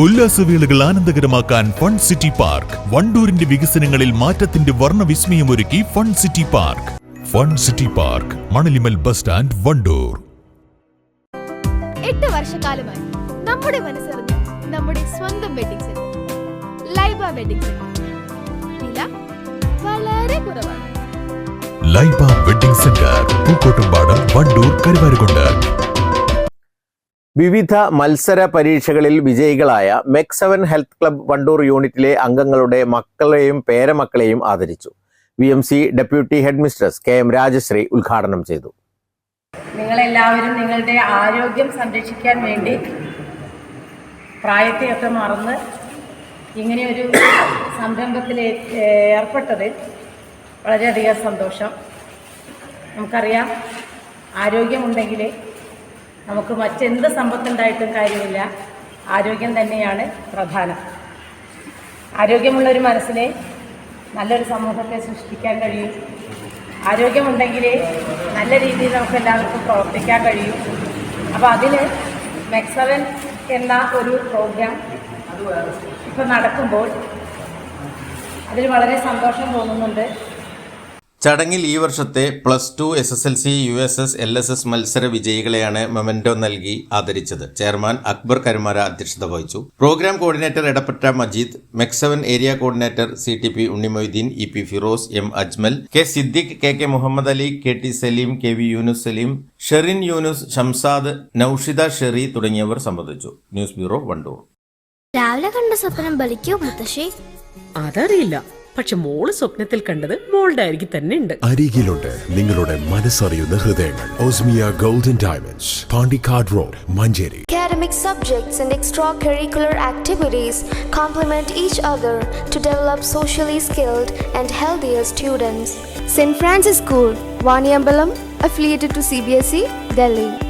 ഉല്ലാസവേളകൾ ആനന്ദകരമാക്കാൻ fun city park. വണ്ടൂരിന്റെ വികസനങ്ങളിൽ മാറ്റത്തിന്റെ വർണ വിസ്മയമൊരുക്കി fun city park. Fun city park Manalimal bus stand Wandoor. എട്ട് വർഷക്കാലമായി നമ്മുടെ മനസ്സറിഞ്ഞ് നമ്മുടെ സ്വന്തം wedding centre Laiba wedding centre വില വളരെ കുറവാണ്. Laiba wedding centre Pookkottumpadam Wandoor Karuvarakundu. വിവിധ മത്സര പരീക്ഷകളിൽ വിജയികളായ MEC seven health club Wandoor യൂണിറ്റിലെ അംഗങ്ങളുടെ മക്കളെയും പേരമക്കളെയും ആദരിച്ചു. V M C deputy headmistress K M Rajasree ഉദ്ഘാടനം ചെയ്തു. നിങ്ങളെല്ലാവരും നിങ്ങളുടെ ആരോഗ്യം സംരക്ഷിക്കാൻ വേണ്ടി പ്രായത്തെയൊക്കെ മറന്ന് ഇങ്ങനെയൊരു സംരംഭത്തിൽ ഏർപ്പെട്ടത് വളരെയധികം സന്തോഷം. നമുക്കറിയാം ആരോഗ്യമുണ്ടെങ്കിൽ നമുക്ക് മറ്റെന്ത് സമ്പത്തുണ്ടായിട്ടും കാര്യമില്ല. ആരോഗ്യം തന്നെയാണ് പ്രധാനം. ആരോഗ്യമുള്ള ഒരു മനസ്സിനെ നല്ലൊരു സമൂഹത്തെ സൃഷ്ടിക്കാൻ കഴിയും. ആരോഗ്യമുണ്ടെങ്കിൽ നല്ല രീതിയിൽ നമുക്ക് എല്ലാവർക്കും പ്രവർത്തിക്കാൻ കഴിയും. അപ്പോൾ അതിന് മെക്സവൻ എന്ന ഒരു പ്രോഗ്രാം ഇപ്പോൾ നടക്കുമ്പോൾ അതിൽ വളരെ സന്തോഷം തോന്നുന്നുണ്ട്. ചടങ്ങിൽ ഈ വർഷത്തെ plus two S S L C U S S L S S മത്സര വിജയികളെയാണ് മൊമെന്റോ നൽകി ആദരിച്ചത്. ചെയർമാൻ അക്ബർ കരുമാര അധ്യക്ഷത വഹിച്ചു. Programme coordinator Edappatta Majeed MEC seven area coordinator C T P Unnimoideen E P Firoz M Ajmal K Siddique K K Muhammad Ali K T Saleem K V Yunus Saleem Sherin Yunus Shamsad Noushida Sheri തുടങ്ങിയവർ സംബന്ധിച്ചു. News bureau Wandoor. രാവിലെ കണ്ട സ്വപ്നം ബലിക്കോ മുത്തശ്ശി? അതറിയില്ല. പക്ഷെ മോൾ സ്വപ്നത്തിൽ കണ്ടത് മോളുടെ അരികിൽ തന്നെ ഉണ്ട് അരികിലുണ്ട് നിങ്ങളുടെ മനസ്സറിയുന്ന ഹൃദയങ്ങൾ Osmiya golden diamonds Pandikkad road Manjeri Academic subjects and extracurricular activities complement each other to develop socially skilled and healthier students. St. Francis School, Vaniambalam, affiliated to CBSE, Delhi.